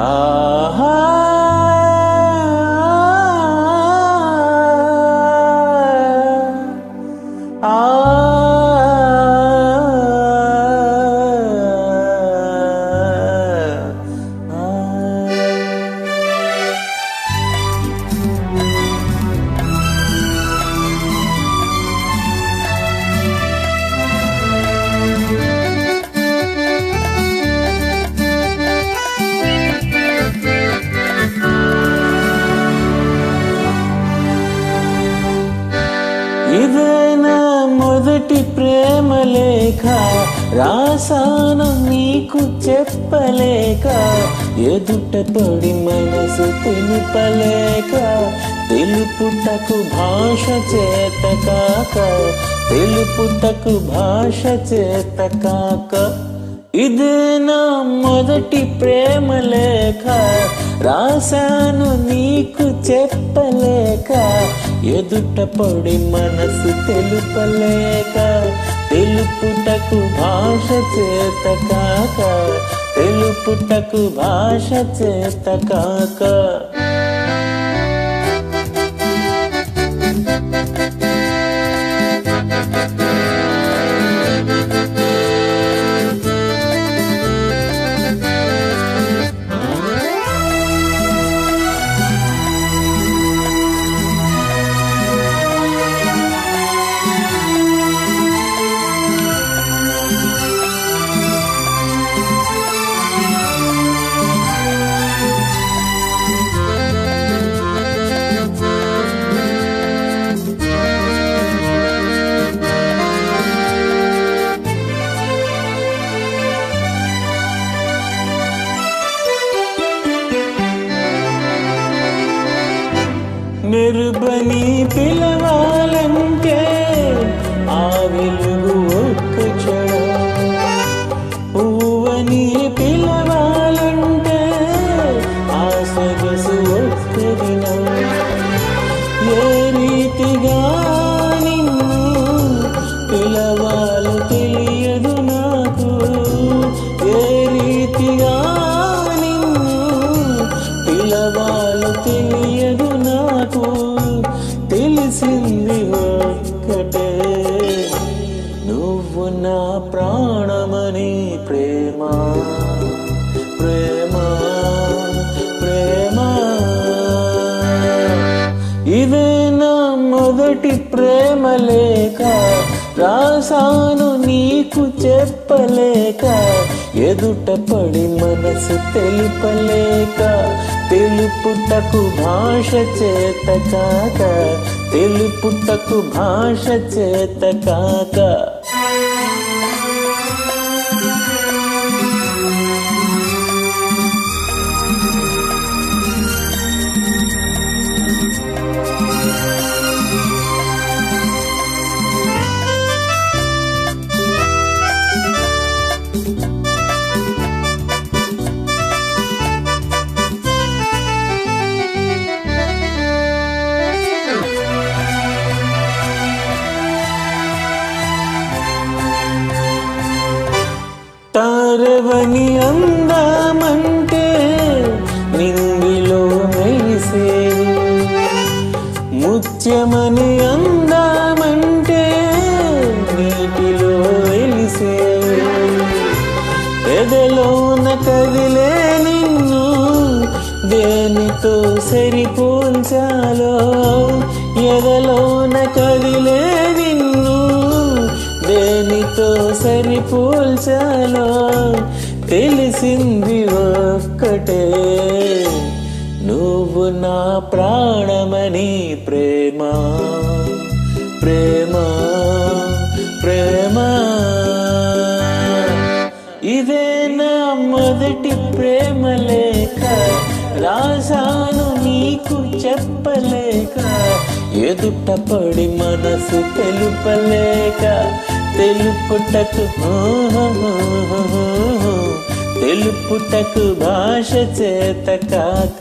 ah, ah, ah. ah, ah. ఇదేనా మొదటి ప్రేమ లేఖ రాసాను నీకు చెప్పలేక ఎదుట పడి మనసు తెలుపలేక తెలుపుటకు భాష చేత కాక తెలుపుటకు భాష చేత కాక. ఇది నా మొదటి ప్రేమ లేఖ. రాశాను నీకు చెప్పలేక ఎదుట పడి మనసు తెలుపలేక తెలుపుటకు భాష చేత కాక తెలుపుటకు భాష చేత కాక. निर्भ నువ్వు నా ప్రాణమని ప్రేమ ప్రేమ ప్రేమ. ఇదే నా మొదటి ప్రేమ లేక రాసాను నీకు చెప్పలేక ఎదుట పడి మనసు తెలుపలేక తెలుపుటకు భాష చేత కాక తెలుపుటకు భాష చేత కాక తారవని అందామంటే నిందిలో మెరిసే ముత్యమని అందామంటే నీటిలో వెలిసే ఎదలోన కదిలే నిన్ను దేనితో సరిపోల్చాలో? ఎదలోన కదిలే నిన్ను దేనితో సరిపోల్చాలో? తెలిసింది ఒక్కటే. నువ్వు నా ప్రాణమని ప్రేమ ప్రేమ ప్రేమ. ఇదే నా మొదటి ప్రేమ లేక రాసాను నీకు చెప్పలేక ఎదుట పడి మనసు తెలుపలేక తెలుపుటకు తెలుపుటకు భాష చేత కాక